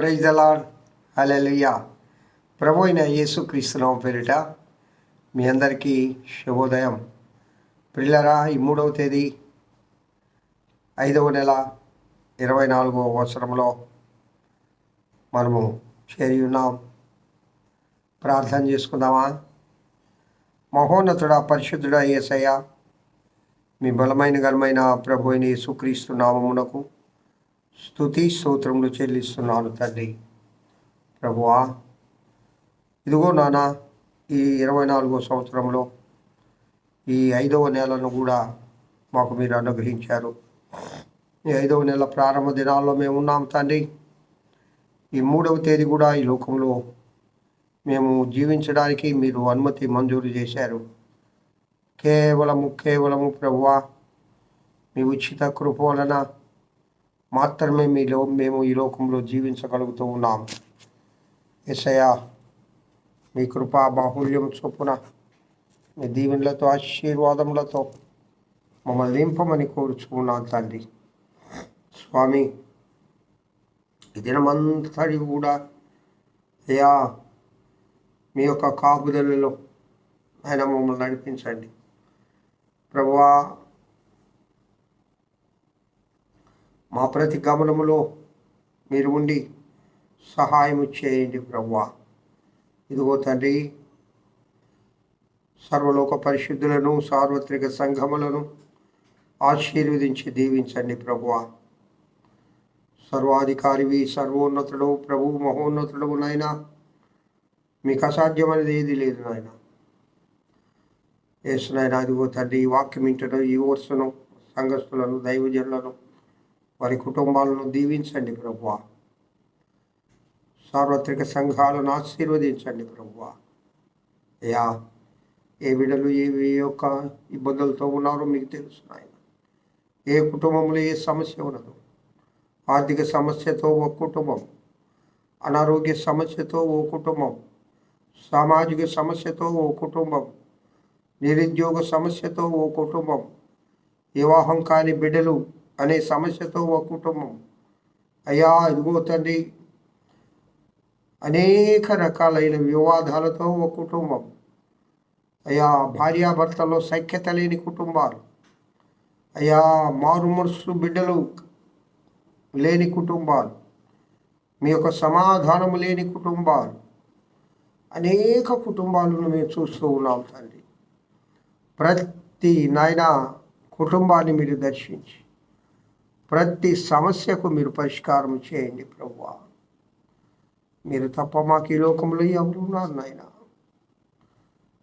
Praise the Lord hallelujah ప్రభు అయిన యేసుక్రీస్తునామ పేరిట మీ అందరికీ శుభోదయం. పిల్లరా ఈ మూడవ తేదీ ఐదవ నెల ఇరవై నాలుగవ సంవత్సరంలో మనము చేరి ఉన్నాం. ప్రార్థన చేసుకుందామా? మహోన్నతుడ పరిశుద్ధుడ ఏసయ్య మీ బలమైన ఘనమైన ప్రభు అయిన యేసుక్రీస్తు నామమునకు స్తుతి స్తోత్రములు చెల్లిస్తున్నాను తండ్రి. ప్రభువా ఇదిగో నానా ఈ ఇరవై నాలుగో సంవత్సరంలో ఈ ఐదవ నెలను కూడా మాకు మీరు అనుగ్రహించారు. ఈ ఐదవ నెల ప్రారంభ దినాల్లో మేము ఉన్నాం తండ్రి. ఈ మూడవ తేదీ కూడా ఈ లోకంలో మేము జీవించడానికి మీరు అనుమతి మంజూరు చేశారు. కేవలము కేవలము ప్రభువా మీ ఉచిత కృప వలన మాత్రమే మీలో మేము ఈ లోకంలో జీవించగలుగుతూ ఉన్నాం. ఎసయ మీ కృపా బాహుల్యం చొప్పున మీ దీవెనలతో ఆశీర్వాదములతో మమ్మల్ని నింపమని కోరుచుకున్నాను తండ్రి. స్వామి ఈ దినమంతటి కూడా అయ్యా మీ యొక్క కాపుదలలో ఆయన మమ్మల్ని నడిపించండి. ప్రభువా మా ప్రతి గమనములో మీరు ఉండి సహాయము చేయండి ప్రవ్వా. ఇదిగో తండ్రి సర్వలోక పరిశుద్ధులను సార్వత్రిక సంఘములను ఆశీర్వదించి దీవించండి ప్రభువ సర్వాధికారివి సర్వోన్నతుడు ప్రభు మహోన్నతుడు నాయన. మీకు అసాధ్యమైనది ఏది లేదు నాయన. వేస్తున్నాయన అదిగో తండ్రి ఈ వాక్యం ఇంటను ఈ ఓర్సును సంఘస్థులను దైవజనులను వారి కుటుంబాలను దీవించండి ప్రభువ. సార్వత్రిక సంఘాలను ఆశీర్వదించండి ప్రభువా. అయ్యా ఏ బిడ్డలు ఏ యొక్క ఇబ్బందులతో ఉన్నారో మీకు తెలుసు నాయన. ఏ కుటుంబంలో ఏ సమస్య ఉన్నదో ఆర్థిక సమస్యతో ఒక కుటుంబం అనారోగ్య సమస్యతో ఓ కుటుంబం సామాజిక సమస్యతో ఓ కుటుంబం నిరుద్యోగ సమస్యతో ఓ కుటుంబం వివాహం కాని బిడ్డలు అనే సమస్యతో ఒక కుటుంబం అయ్యా ఇదిగో తండ్రి. అనేక రకాలైన వివాదాలతో ఒక కుటుంబం అయ్యా భార్యాభర్తలో సఖ్యత లేని కుటుంబాలు అయ్యా మారుమరుసు బిడ్డలు లేని కుటుంబాలు మీ యొక్క సమాధానం లేని కుటుంబాలు. అనేక కుటుంబాలను మేము చూస్తూ ఉన్నాం తండ్రి. ప్రతి నాయన కుటుంబాన్ని మీరు దర్శించి ప్రతి సమస్యకు మీరు పరిష్కారం చేయండి ప్రభువా మీరు తప్ప మాకు ఈ లోకంలో ఎవరు ఉన్నారు నాయన?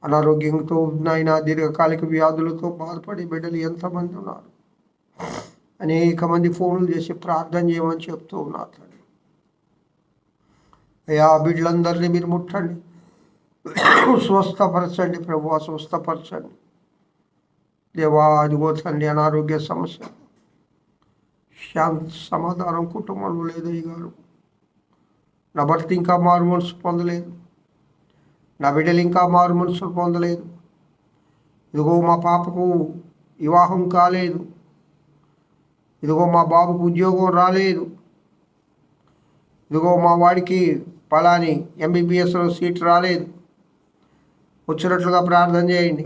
అనారోగ్యంతో నాయన దీర్ఘకాలిక వ్యాధులతో బాధపడే బిడ్డలు ఎంతమంది ఉన్నారు? అనేక మంది ఫోన్లు చేసి ప్రార్థన చేయమని చెప్తూ ఉన్నారు తండ్రి. అయ్యా బిడ్డలందరినీ మీరు ముట్టండి. స్వస్థపరచండి ప్రభు స్వస్థపరచండి. దేవా అదిగో తండ్రి అనారోగ్య సమస్య. సమాధానం కుటుంబంలో లేదు అయ్యగారు. గారు నా భర్త ఇంకా మారు మనసు పొందలేదు. నా బిడ్డలు ఇంకా మారు మనసు పొందలేదు. ఇదిగో మా పాపకు వివాహం కాలేదు. ఇదిగో మా బాబుకు ఉద్యోగం రాలేదు. ఇదిగో మా వాడికి పలాని ఎంబీబీఎస్లో సీట్ రాలేదు. వచ్చినట్లుగా ప్రార్థన చేయండి.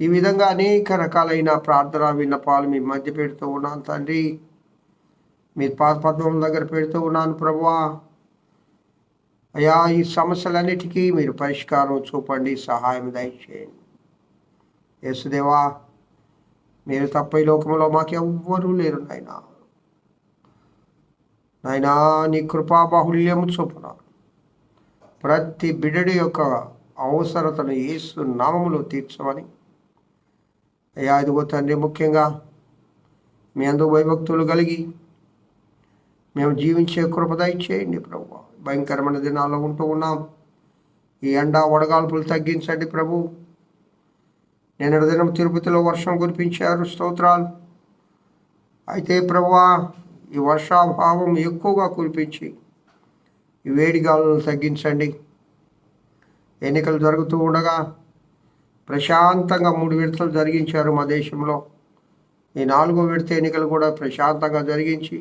ఈ విధంగా అనేక రకాలైన ప్రార్థన విన్నపాలు మీ మధ్య పెడుతూ ఉన్నాను తండ్రి. మీ పాదపద్మం దగ్గర పెడుతూ ఉన్నాను ప్రభువా. అయ్యా ఈ సమస్యలన్నిటికీ మీరు పరిష్కారం చూపండి సహాయం దయచేయండి. యేసుదేవా మీరు తప్ప ఈ లోకంలో మాకెవ్వరూ లేరు నాయనా. నాయనా నీ కృపా బాహుల్యము చొప్పున ప్రతి బిడ్డడి యొక్క అవసరతను ఏసు నామములో తీర్చమని అయ్యా ఇదిగో తండ్రి ముఖ్యంగా మీ అందరూ భయభక్తులు కలిగి మేము జీవించే కృప చేయండి ప్రభు భయంకరమైన దినాల్లో ఉంటూ ఉన్నాం. ఈ ఎండ వడగాల్పులు తగ్గించండి ప్రభు. నిన్న దినం తిరుపతిలో వర్షం కురిపించారు స్తోత్రాలు. అయితే ప్రభువా ఈ వర్షాభావం ఎక్కువగా కురిపించి ఈ వేడిగాలను తగ్గించండి. ఎన్నికలు జరుగుతూ ఉండగా ప్రశాంతంగా మూడు విడతలు జరిగించారు మా దేశంలో. ఈ నాలుగో విడత ఎన్నికలు కూడా ప్రశాంతంగా జరిగించి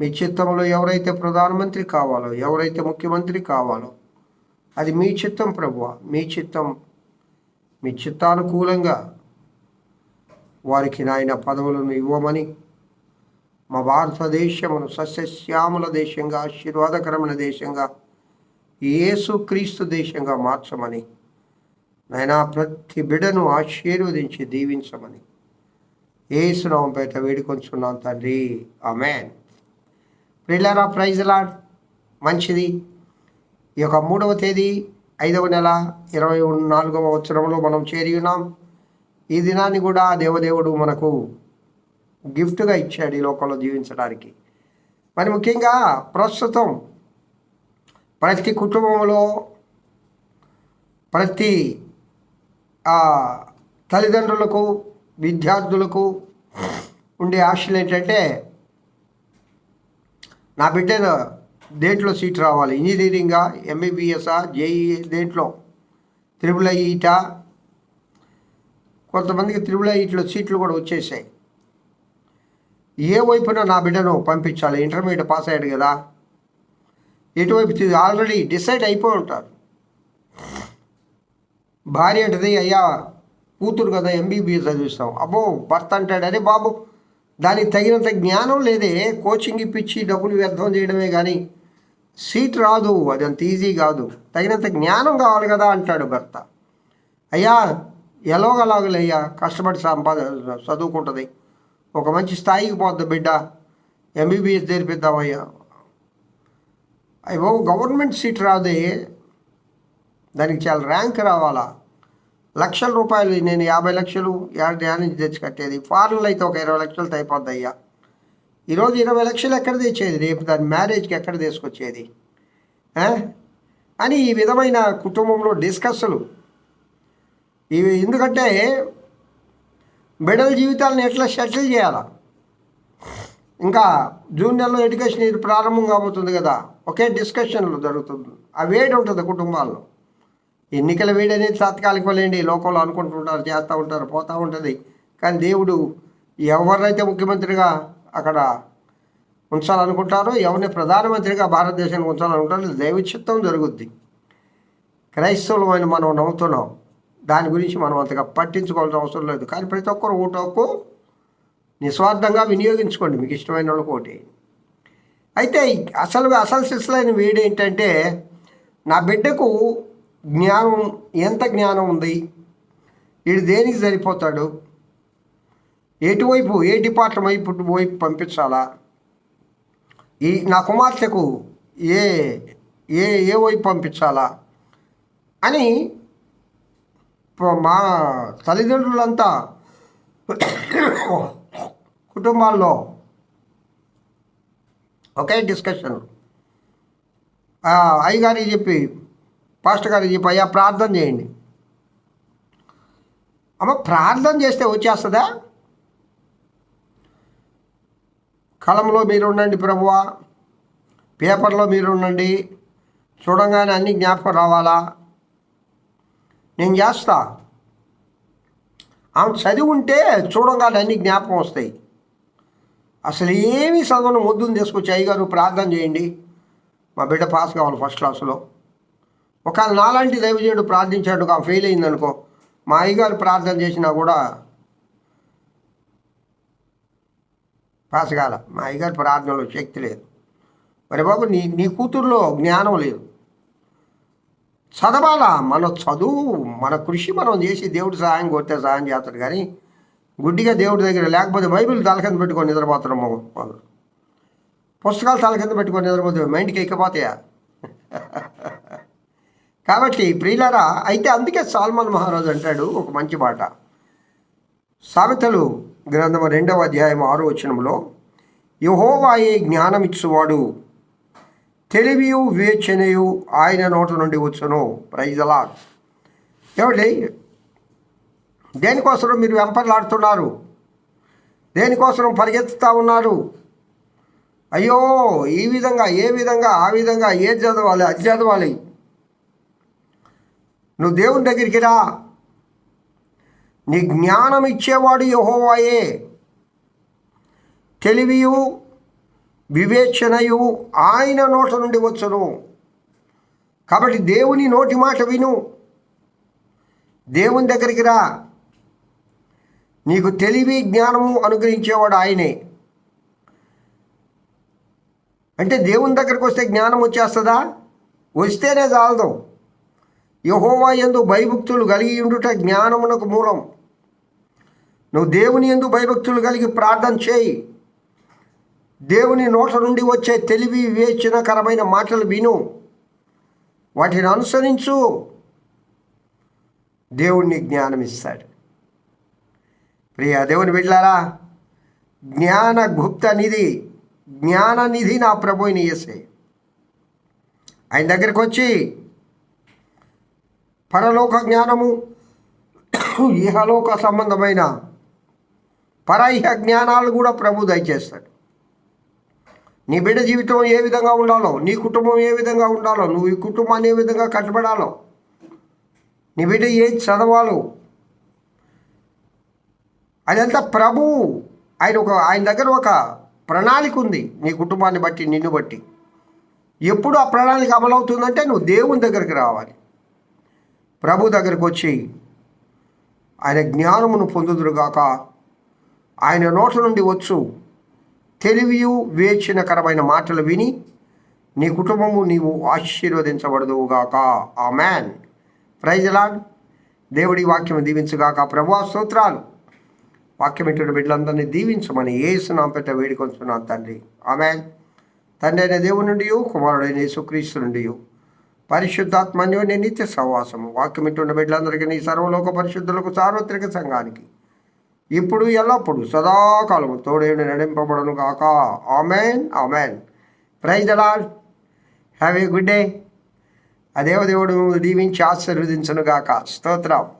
మీ చిత్తంలో ఎవరైతే ప్రధానమంత్రి కావాలో ఎవరైతే ముఖ్యమంత్రి కావాలో అది మీ చిత్తం ప్రభువ మీ చిత్తం మీ చిత్తానుకూలంగా వారికి నాయన పదవులను ఇవ్వమని మా భారతదేశమును సస్యశ్యామల దేశంగా ఆశీర్వాదకరమైన దేశంగా యేసుక్రీస్తు దేశంగా మార్చమని ఆయన ప్రతి బిడ్డను ఆశీర్వదించి దీవించమని. ఏసునామం పేట వేడుకొంచున్నాం తండ్రి. ఆమెన్. ప్రిల్లరా ప్రైజ్ లాడ్ మంచిది. ఈ యొక్క మూడవ తేదీ ఐదవ నెల ఇరవై నాలుగవ సంవత్సరంలో మనం చేరి ఉన్నాం. ఈ దినాన్ని కూడా దేవదేవుడు మనకు గిఫ్ట్గా ఇచ్చాడు ఈ లోకంలో జీవించడానికి మరి ముఖ్యంగా ప్రస్తుతం ప్రతి కుటుంబంలో ప్రతి తల్లిదండ్రులకు విద్యార్థులకు ఉండే ఆశలు ఏంటంటే నా బిడ్డ దేంట్లో సీట్ రావాలి? ఇంజనీరింగా ఎంబీబీఎస్ఆ జేఈ దేంట్లో? త్రిబుల్ ఐఈటా కొంతమందికి త్రిబుల్ ఐఈటిలో సీట్లు కూడా వచ్చేసాయి. ఏ వైపున నా బిడ్డను పంపించాలి? ఇంటర్మీడియట్ పాస్ అయ్యాడు కదా. ఎటువైపు ఆల్రెడీ డిసైడ్ అయిపోయి ఉంటారు. భార్య అంటది అయ్యా కూతురు కదా ఎంబీబీఎస్ చదివిస్తాం అబ్బో భర్త అంటాడు అరే బాబు దానికి తగినంత జ్ఞానం లేదే కోచింగ్ ఇప్పించి డబ్బులు వ్యర్థం చేయడమే కానీ సీట్ రాదు అది అంత ఈజీ కాదు తగినంత జ్ఞానం కావాలి కదా అంటాడు భర్త. అయ్యా ఎలాగలాగలే అయ్యా కష్టపడి సంపాద చదువుకుంటుంది ఒక మంచి స్థాయికి పోద్ది బిడ్డ ఎంబీబీఎస్ చేర్పిద్దామయ్యా. అయ్యో గవర్నమెంట్ సీట్ రాదే దానికి చాలా ర్యాంక్ రావాలా? లక్షల రూపాయలు నేను యాభై లక్షలు యాభై నుంచి తెచ్చి కట్టేది? ఫారెన్లో అయితే ఒక ఇరవై లక్షలు అయిపోద్ది అయ్యా ఈరోజు ఇరవై లక్షలు ఎక్కడ తెచ్చేది? రేపు దాని మ్యారేజ్కి ఎక్కడ తీసుకొచ్చేది? అని ఈ విధమైన కుటుంబంలో డిస్కస్లు ఇవి ఎందుకంటే బిడ్డల జీవితాలను ఎట్లా సెటిల్ చేయాలా? ఇంకా జూన్ నెలలో ఎడ్యుకేషన్ ఇది ప్రారంభం కాబోతుంది కదా. ఒకే డిస్కషన్లు జరుగుతుంది. ఆ వేడి ఉంటుంది కుటుంబాల్లో. ఎన్నికల వేడి అనేది తాత్కాలికలేండి లోకంలో అనుకుంటుంటారు చేస్తూ ఉంటారు పోతూ ఉంటుంది. కానీ దేవుడు ఎవరినైతే ముఖ్యమంత్రిగా అక్కడ ఉంచాలనుకుంటారో ఎవరిని ప్రధానమంత్రిగా భారతదేశానికి ఉంచాలనుకుంటారో దైవ చిత్తం జరుగుద్ది. క్రైస్తవులమైన మనం నమ్ముతున్నాం. దాని గురించి మనం అంతగా పట్టించుకోవాల్సిన అవసరం లేదు. కానీ ప్రతి ఒక్కరు ఓటు నిస్వార్థంగా వినియోగించుకోండి మీకు ఇష్టమైన వాళ్ళకి ఓటే అయితే అసలు అసలు సిస్సులైన వేడి ఏంటంటే నా బిడ్డకు జ్ఞానం ఎంత జ్ఞానం ఉంది? వీడు దేనికి సరిపోతాడు? ఎటువైపు ఏ డిపార్ట్మెంట్ వైపు వైపు పంపించాలా? ఈ నా కుమార్తెకు ఏ ఏ ఏ వైపు పంపించాలా? అని మా తల్లిదండ్రులంతా కుటుంబాల్లో ఒకే డిస్కషన్. అయ్యగారికి చెప్పి పాస్టర్ గారు చెప్పి అయ్యా ప్రార్థన చేయండి. అమ్మ ప్రార్థన చేస్తే వచ్చేస్తుందా? కలంలో మీరు ఉండండి ప్రభువా పేపర్లో మీరు ఉండండి చూడంగానే అన్ని జ్ఞాపకం రావాలా? నేను చేస్తా. ఆమె చదివి ఉంటే చూడంగానే అన్ని జ్ఞాపకం వస్తాయి. అసలు ఏమీ చదవను ముద్దును తీసుకొచ్చి అయ్యగారు ప్రార్థన చేయండి. మా బిడ్డ పాస్ కావాలి ఫస్ట్ క్లాసులో. ఒకవేళ నాలాంటి దైవజనుడు ప్రార్థించాడు ఆమె ఫెయిల్ అయిందనుకో మా అయ్యగారు ప్రార్థన చేసినా కూడా పాస్ కాల. మా అయ్యగారి ప్రార్థనలో శక్తి లేదు. మరి బాబు నీ నీ కూతుర్లో జ్ఞానం లేదు. చదవాలా? మన చదువు మన కృషి మనం చేసి దేవుడు సహాయం కొడితే సహాయం చేస్తాడు కానీ గుడ్డిగా దేవుడి దగ్గర లేకపోతే బైబిల్ తలకింద పెట్టుకొని నిద్రపోతారు వాళ్ళు పుస్తకాలు తలకింద పెట్టుకొని నిద్రపోతే మైండ్కి ఎక్కిపోతాయా? కాబట్టి ప్రియులరా అయితే అందుకే సాల్మన్ మహారాజు అంటాడు ఒక మంచి మాట. సామెతలు గ్రంథం రెండవ అధ్యాయం ఆరో వచనంలో యహోవాయే జ్ఞానమిచ్చువాడు తెలివియు వివేచనయు ఆయన నోట నుండి వచ్చును. ప్రైజలా ఏమండి? దేనికోసం మీరు వెంపర్లాడుతున్నారు? దేనికోసం పరిగెత్తుతా ఉన్నారు? అయ్యో ఈ విధంగా ఏ విధంగా ఆ విధంగా ఏది చదవాలి అది చదవాలి నువ్వు దేవుని దగ్గరికి రా. నీ జ్ఞానం ఇచ్చేవాడు యహోవాయే. తెలివియు వివేచనయు ఆయన నోట నుండి వచ్చును. కాబట్టి దేవుని నోటి మాట విను. దేవుని దగ్గరికి రా. నీకు తెలివి జ్ఞానము అనుగ్రహించేవాడు ఆయనే. అంటే దేవుని దగ్గరికి వస్తే జ్ఞానం వచ్చేస్తుందా? వస్తేనే చాలదు. యహోవా ఎందు భయభక్తులు కలిగి ఉండుట జ్ఞానమునకు మూలం. నువ్వు దేవుని ఎందు భయభక్తులు కలిగి ప్రార్థన చేయి. దేవుని నోట నుండి వచ్చే తెలివి వివేచనకరమైన మాటలు విను. వాటిని అనుసరించు. దేవుణ్ణి జ్ఞానం ఇస్తాడు ప్రియ దేవుని బిడ్లారా జ్ఞాన గుప్త నిధి జ్ఞాన నిధి నా ప్రభుని వేసే ఆయన దగ్గరికి వచ్చి పరలోక జ్ఞానము ఇహలోక సంబంధమైన పరయిహ జ్ఞానాలు కూడా ప్రభు దయచేస్తాడు. నీ బిడ్డ జీవితం ఏ విధంగా ఉండాలో నీ కుటుంబం ఏ విధంగా ఉండాలో నువ్వు ఈ కుటుంబాన్ని ఏ విధంగా కట్టబడాలో నీ బిడ్డ ఏది చదవాలో అదంతా ప్రభు ఆయన ఒక ఆయన దగ్గర ఒక ప్రణాళిక ఉంది. నీ కుటుంబాన్ని బట్టి నిన్ను బట్టి. ఎప్పుడు ఆ ప్రణాళిక అమలవుతుందంటే నువ్వు దేవుని దగ్గరికి రావాలి. ప్రభు దగ్గరికి వచ్చి ఆయన జ్ఞానమును పొందుదురుగాక. ఆయన నోట నుండి వచ్చు తెలివియు వేచనకరమైన మాటలు విని నీ కుటుంబము నీవు ఆశీర్వదించబడదువుగాక. ఆ మ్యాన్ ప్రైజలాడ్ దేవుడి వాక్యం దీవించుగాక. ప్రభా స్తోత్రాలు. వాక్యం ఇంటి బిడ్డలందరినీ దీవించమని ఏసునాం పెట్ట వేడుకొంచున్నాను తండ్రి. ఆమె తండ్రి అయిన దేవుడి నుండి కుమారుడైన యేసుక్రీస్తు నుండి పరిశుద్ధాత్మన్యోని నిత్య సహవాసము. వాక్యం ఇంటున్న బిడ్డలందరికీ నీ సర్వలోక పరిశుద్ధులకు సార్వత్రిక సంఘానికి. ఇప్పుడు ఎల్లప్పుడు సదాకాలము తోడేడు నడింపబడను కాక amen amen. Praise the Lord have a good day. ఆ దేవదేవుడు దీవించి ఆశీర్వదించను గాక. స్తోత్రం.